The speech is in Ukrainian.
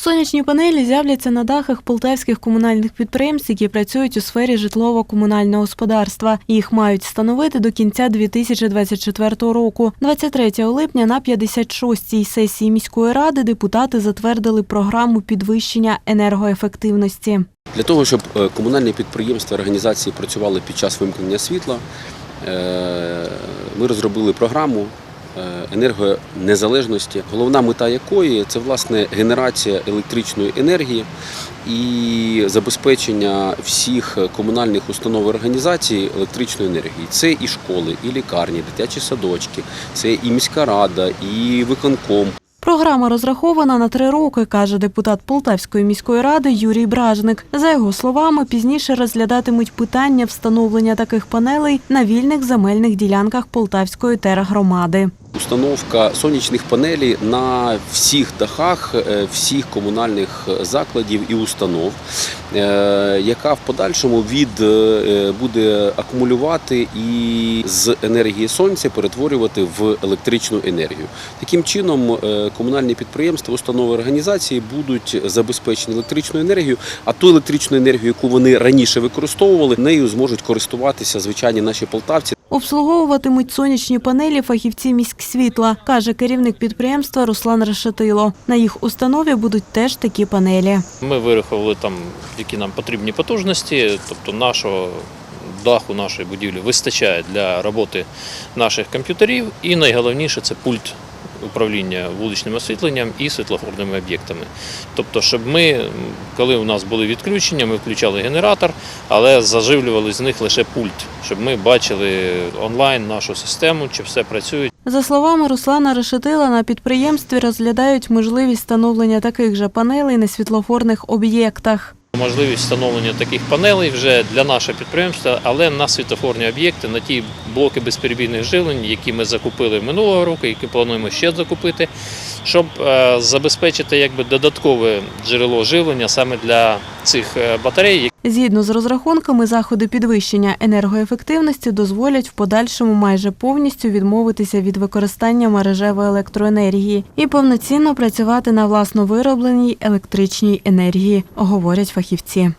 Сонячні панелі з'являться на дахах полтавських комунальних підприємств, які працюють у сфері житлово-комунального господарства. Їх мають встановити до кінця 2024 року. 23 липня на 56-й сесії міської ради депутати затвердили програму підвищення енергоефективності. Для того, щоб е, комунальні підприємства організації працювали під час вимкнення світла, е, ми розробили програму енергонезалежності, головна мета якої це власне генерація електричної енергії і забезпечення всіх комунальних установ і організацій електричної енергії. Це і школи, і лікарні, дитячі садочки, це і міська рада, і виконком. Програма розрахована на три роки, каже депутат Полтавської міської ради Юрій Бражник. За його словами, пізніше розглядатимуть питання встановлення таких панелей на вільних земельних ділянках Полтавської тергромади. Установка сонячних панелей на всіх дахах е, всіх комунальних закладів і установ, е, яка в подальшому від е, буде акумулювати і з енергії сонця перетворювати в електричну енергію. Таким чином, комунальні підприємства, установи організації будуть забезпечені електричною енергією, а ту електричну енергію, яку вони раніше використовували, нею зможуть користуватися звичайні наші полтавці. Обслуговуватимуть сонячні панелі фахівці міськсвітла, каже керівник підприємства Руслан Решетило. На їх установі будуть теж такі панелі. Ми вирахували там, які нам потрібні потужності, тобто нашого даху нашої будівлі вистачає для роботи наших комп'ютерів. І найголовніше це пульт управління вуличним освітленням і світлофорними об'єктами. Тобто, щоб ми, коли у нас були відключення, ми включали генератор, але заживлювали з них лише пульт, щоб ми бачили онлайн нашу систему, чи все працює. За словами Руслана Решетила, на підприємстві розглядають можливість встановлення таких же панелей на світлофорних об'єктах. Можливість встановлення таких панелей вже для нашого підприємства, але на світофорні об'єкти, на ті блоки безперебійних живлень, які ми закупили минулого року, які плануємо ще закупити, щоб е, забезпечити якби додаткове джерело живлення саме для цих е, батарей, Згідно з розрахунками, заходи підвищення енергоефективності дозволять в подальшому майже повністю відмовитися від використання мережевої електроенергії і повноцінно працювати на власно виробленій електричній енергії, говорять фахівці.